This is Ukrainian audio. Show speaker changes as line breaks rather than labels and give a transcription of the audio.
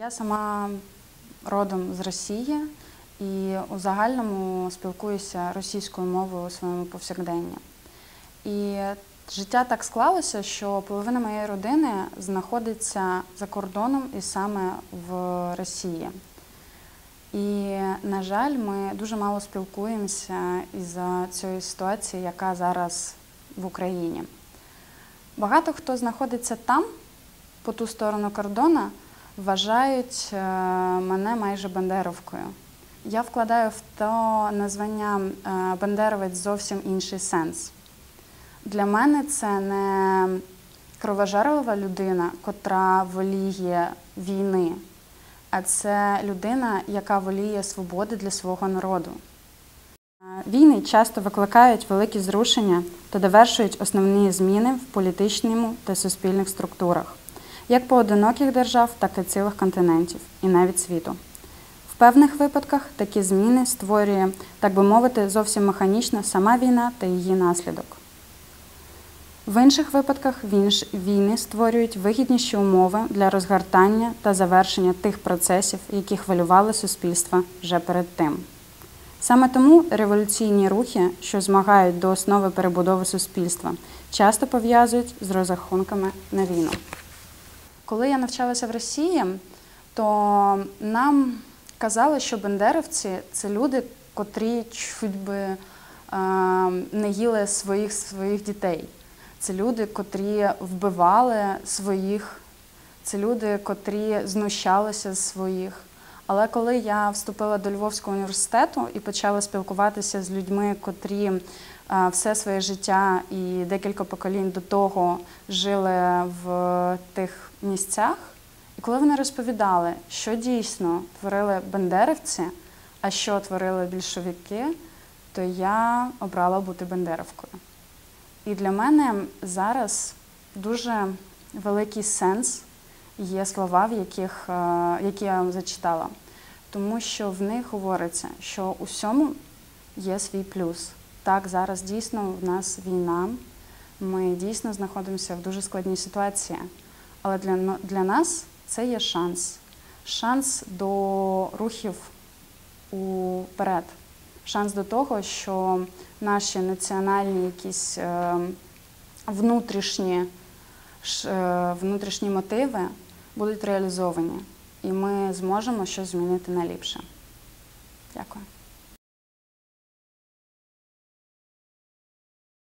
Я сама родом з Росії і у загальному спілкуюся російською мовою у своєму повсякденні. І життя так склалося, що половина моєї родини знаходиться за кордоном і саме в Росії. І, на жаль, ми дуже мало спілкуємося із-за цієї ситуації, яка зараз в Україні. Багато хто знаходиться там, по ту сторону кордона, вважають е, мене майже бандеровкою. Я вкладаю в то названня е, бандеровець зовсім інший сенс. Для мене це не кровожерлива людина, котра воліє війни, а це людина, яка воліє свободи для свого народу. Е, Війни часто викликають великі зрушення та довершують основні зміни в політичному та суспільних структурах, як поодиноких держав, так і цілих континентів, і навіть світу. В певних випадках такі зміни створює, так би мовити, зовсім механічно сама війна та її наслідок. В інших випадках війни створюють вигідніші умови для розгортання та завершення тих процесів, які хвилювали суспільство вже перед тим. Саме тому революційні рухи, що змагають до основи перебудови суспільства, часто пов'язують з розрахунками на війну. Коли я навчалася в Росії, то нам казали, що бендерівці це люди, котрі чуть би е, не їли своїх своїх дітей. Це люди, котрі вбивали своїх, це люди, котрі знущалися з своїх. Але коли я вступила до Львовського університету і почала спілкуватися з людьми, котрі е, все своє життя і декілька поколінь до того жили в тих місцях, і коли вони розповідали, що дійсно творили бандерівці, а що творили більшовики, то я обрала бути бандеровкою. І для мене зараз дуже великий сенс є слова, в яких, е, які я вам зачитала. Тому що в них говориться, що у всьому є свій плюс. Так, зараз дійсно в нас війна, ми дійсно знаходимося в дуже складній ситуації. Але для, для нас це є шанс. Шанс до рухів уперед. Шанс до того, що наші національні якісь е, внутрішні, е, внутрішні мотиви будуть реалізовані, і ми зможемо щось змінити на ліпше. Дякую.